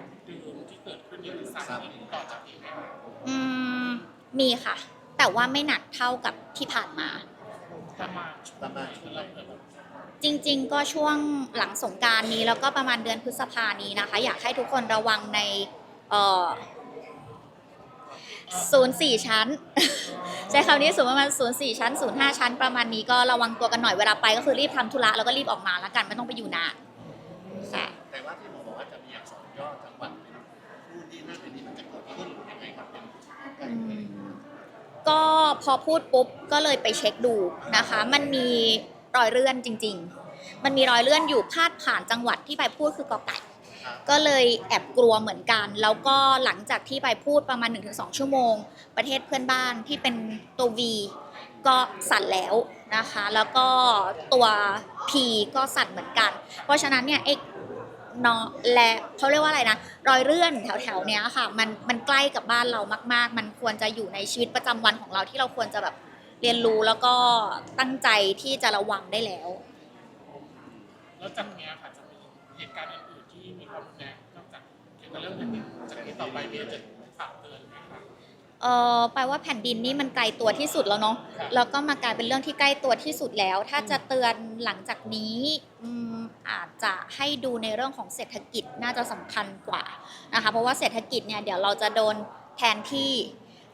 ณ์ดื่มที่เกิดขึ้นนี่คือซ้ำอีกต่อจากนี้ไหมคะอืมมีค่ะ แต่ว่าไม่หนักเท่ากับที่ผ่านมา ประมาณประมาณเริ่มเกิดจริง ๆ ก็ช่วงหลังสงกรารนี้แล้วก็ประมาณเดือนพฤษภานี้นะคะ อยากให้ทุกคนระวังในเอ่อศูนย์สี่ชั้น ใช้คำนี้สูงประมาณศูนย์สี่ชั้นศูนย์ห้าชั้นประมาณนี้ก็ระวังตัวกันหน่อยเวลาไปก็คือรีบทำธุระแล้วก็รีบออกมาแล้วกันไม่ต้องไปอยู่นานค่ะ พอพูดปุ๊บก็เลยไปเช็คดูนะคะ มันมีรอยเลื่อนจริง ๆ มันมีรอยเลื่อนอยู่พาดผ่านจังหวัดที่ไปพูดคือกอไก่ ก็เลยแอบกลัวเหมือนกัน แล้วก็หลังจากที่ไปพูดประมาณ 1-2 ชั่วโมง ประเทศเพื่อนบ้านที่เป็นตัว V ก็สั่นแล้วนะคะ แล้วก็ตัว P ก็สั่นเหมือนกัน เพราะฉะนั้นเนี่ยเอกเนาะและเขาเรียกว่าอะไรนะรอยเลื่อนแถวๆเนี้ยค่ะ มันมันใกล้กับบ้านเรามาก ๆ มันควรจะอยู่ในชีวิตประจำวันของเราที่เราควรจะแบบเรียนรู้แล้วก็ตั้งใจที่จะระวังได้แล้ว แล้วจากเนี้ยค่ะจะมีเหตุการณ์อื่นๆที่มีความรุนแรงนอกจากเกี่ยวกับเรื่องแผ่นดินจากนี้ต่อไปมีจะฝากเตือนไหมคะ เออแปลว่าแผ่นดินนี่มันไกลตัวที่สุดแล้วเนาะแล้วก็มากลายเป็นเรื่องที่ใกล้ตัวที่สุดแล้ว ถ้าจะเตือนหลังจากนี้อาจจะให้ดูในเรื่องของเศรษฐกิจน่าจะสำคัญกว่านะคะเพราะว่าเศรษฐกิจเนี่ยเดี๋ยวเราจะโดนแทนที่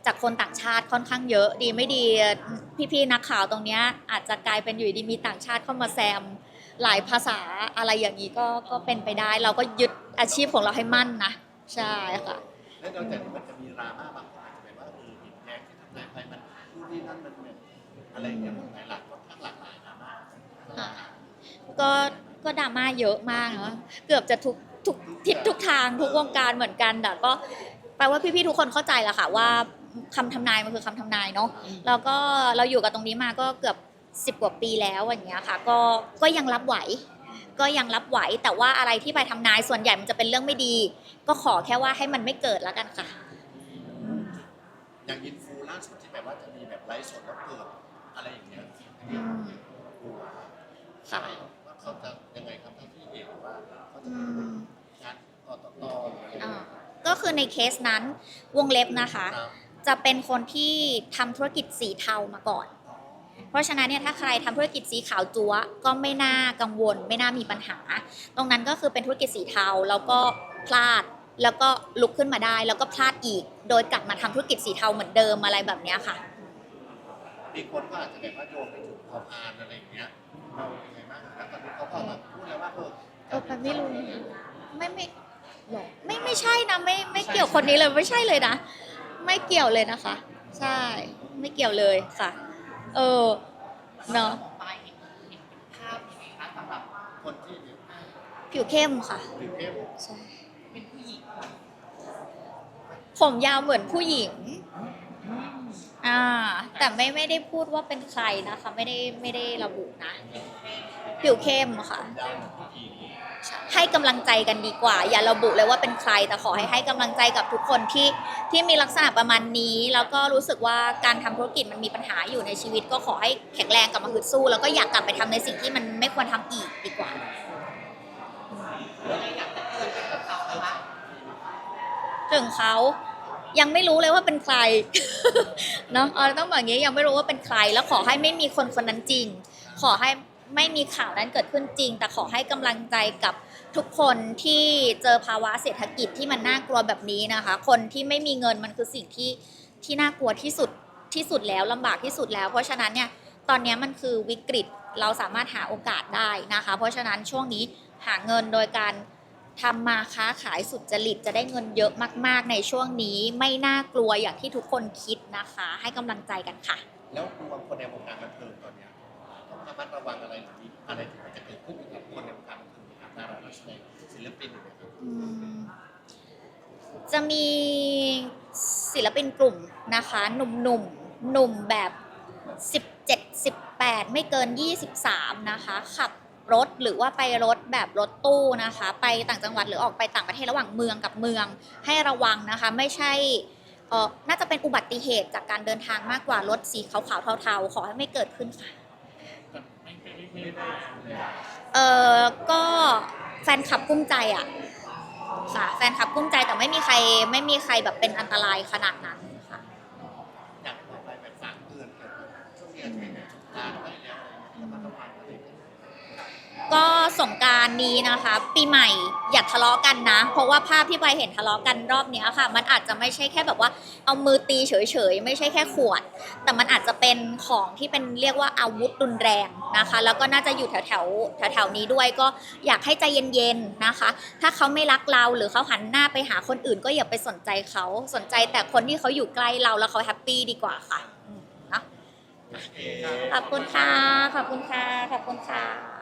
จากคนต่างชาติค่อนข้างเยอะดีไม่ดีพี่ๆนักข่าวตรงนี้อาจจะกลายเป็นอยู่ดีมีต่างชาติเข้ามาแซมหลายภาษาอะไรอย่างนี้ก็ก็เป็นไปได้ เราก็ยึดอาชีพของเราให้มั่นนะ ใช่ค่ะและนอกจากนี้มันจะมีราม่าบาง แย้งที่ทำนายมันนู่นนี่นั่นมันเป็นอะไรอย่างเงี้ยมันหลายหลักหลากหลายมากก็ก็ดราม่าเยอะมากเนอะเกือบจะทุกทุกทิศทุกทางทุกวงการเหมือนกันแต่ก็แปลว่าพี่ๆทุกคนเข้าใจแล้วค่ะว่าคำทำนายมันคือคำทำนายเนาะแล้วก็เราอยู่กับตรงนี้มาก็เกือบสิบกว่าปีแล้วอย่างเงี้ยค่ะ ก็ก็ยังรับไหว ก็ยังรับไหวแต่ว่าอะไรที่ไปทำนายส่วนใหญ่มันจะเป็นเรื่องไม่ดี ก็ขอแค่ว่าให้มันไม่เกิดแล้วกันค่ะาสุดที่แบบว่าจะมีแบบไลฟ์สดแล้วเกิดอะไรอย่างเงี้ยอืมกลัวค่ว่าเขาจะยังไงครับที่เห็นว่าเขาจะอืมนั่นต่อต่ออ่าก็คือในเคสนั้นวงเล็บนะคะ จะเป็นคนที่ทำธุรกิจสีเทามาก่อน เพราะฉะนั้นเนี่ยถ้าใครทำธุรกิจสีขาวจั๊วก็ไม่น่ากังวล ไม่น่ามีปัญหา ตรงนั้นก็คือเป็นธุรกิจสีเทาแล้วก็พลาด แล้วก็ลุกขึ้นมาได้ แล้วก็พลาดอีก โดยกลับมาทำธุรกิจสีเทาเหมือนเดิมอะไรแบบเนี้ยค่ะ มีคนก็อาจจะแบบว่าโยนไปถึงพอพานอะไรอย่างเงี้ยเรายังไงบ้างแล้วตอนนี้เขาก็แบบพูดแล้วว่าเออเออแปมไม่รู้ ไม่ไม่หรอไม่ไม่ใช่นะไม่ไม่เกี่ยวคนนี้เลยไม่ใช่เลยนะ ไม่เกี่ยวเลยนะคะ ใช่ ไม่เกี่ยวเลยค่ะ เออเนาะปลายเห็นเห็นเป็นภาพยังไงคะสำหรับคนที่เนี่ยผิวเข้มค่ะ หรือเข้ม ใช่เป็นผู้หญิง ผมยาวเหมือนผู้หญิง อ่า แต่ไม่ไม่ได้พูดว่าเป็นใครนะคะ ไม่ได้ไม่ได้ระบุนะ ผิวเข้มค่ะยาวเหมือนผู้หญิงใช่ให้กำลังใจกันดีกว่า อย่าระบุเลยว่าเป็นใคร แต่ขอให้ให้กำลังใจกับทุกคนที่ที่มีลักษณะประมาณนี้ แล้วก็รู้สึกว่าการทำธุรกิจมันมีปัญหาอยู่ในชีวิต ก็ขอให้แข็งแรงกลับมาฮึดสู้ แล้วก็อยากกลับไปทำในสิ่งที่มันไม่ควรทำอีกดีกว่าอะไรอยากจะเตือนไปกับเขาคะถึงเขา ยังไม่รู้เลยว่าเป็นใครเนาะเออต้องบอกอย่างนี้ยังไม่รู้ว่าเป็นใคร แล้วขอให้ไม่มีคนคนนั้นจริง ขอให้ไม่มีข่าวนั้นเกิดขึ้นจริง แต่ขอให้กำลังใจกับทุกคนที่เจอภาวะเศรษฐกิจที่มันน่ากลัวแบบนี้นะคะ คนที่ไม่มีเงินมันคือสิ่งที่ที่น่ากลัวที่สุดที่สุดแล้วลำบากที่สุดแล้ว เพราะฉะนั้นเนี่ยตอนนี้มันคือวิกฤตเราสามารถหาโอกาสได้นะคะ เพราะฉะนั้นช่วงนี้หาเงินโดยการ ทำมาค้าขายสุดจริตจะได้เงินเยอะมาก ๆ ในช่วงนี้ไม่น่ากลัวอย่างที่ทุกคนคิดนะคะ ให้กำลังใจกันค่ะ แล้วดูบางคนในวงการบันเทิงตอนเนี้ยต้องระมัดระวังอะไรหรือมีอะไรที่มันจะเกิดขึ้นกับคนในวงการบันเทิงนะครับดารานักแสดงศิลปินอย่างเงี้ยครับอืมจะมีศิลปินกลุ่มนะคะ หนุ่มๆหนุ่มหนุ่มแบบ 17 18 ไม่เกิน 23 นะคะ ขับ รถหรือว่าไปรถแบบรถตู้นะคะ ไปต่างจังหวัดหรือออกไปต่างประเทศระหว่างเมืองกับเมืองให้ระวังนะคะ ไม่ใช่เออน่าจะเป็นอุบัติเหตุจากการเดินทางมากกว่ารถสีขาวๆเทาๆ ขอให้ไม่เกิดขึ้นค่ะแต่ไม่ไม่ไม่ได้เออก็แฟนคลับกุ้มใจอะค่ะแฟนคลับกุ้มใจแต่ไม่มีใครไม่มีใครแบบเป็นอันตรายขนาดนั้นค่ะ อยากต่อไปแบบฝากเตือนเกี่ยวกับช่วงนี้ทางไปแล้วระมัดระวังอะไรอย่างเงี้ย ก็สงกรารนี้นะคะ ปีใหม่อย่าทะเลาะกันนะ เพราะว่าภาพที่ไปเห็นทะเลาะกันรอบเนี้ยค่ะ มันอาจจะไม่ใช่แค่แบบว่าเอามือตีเฉยๆไม่ใช่แค่ขวด แต่มันอาจจะเป็นของที่เป็นเรียกว่าอาวุธรุนแรงนะคะ แล้วก็น่าจะอยู่แถวแถวแถวแถวๆนี้ด้วยก็อยากให้ใจเย็นๆนะคะ ถ้าเขาไม่รักเราหรือเขาหันหน้าไปหาคนอื่น ก็อย่าไปสนใจเขาสนใจแต่คนที่เขาอยู่ใกล้เราแล้วเขาแฮปปี้ดีกว่าค่ะอืมเนาะโอเคขอบคุณค่ะ ขอบคุณค่ะ ขอบคุณค่ะ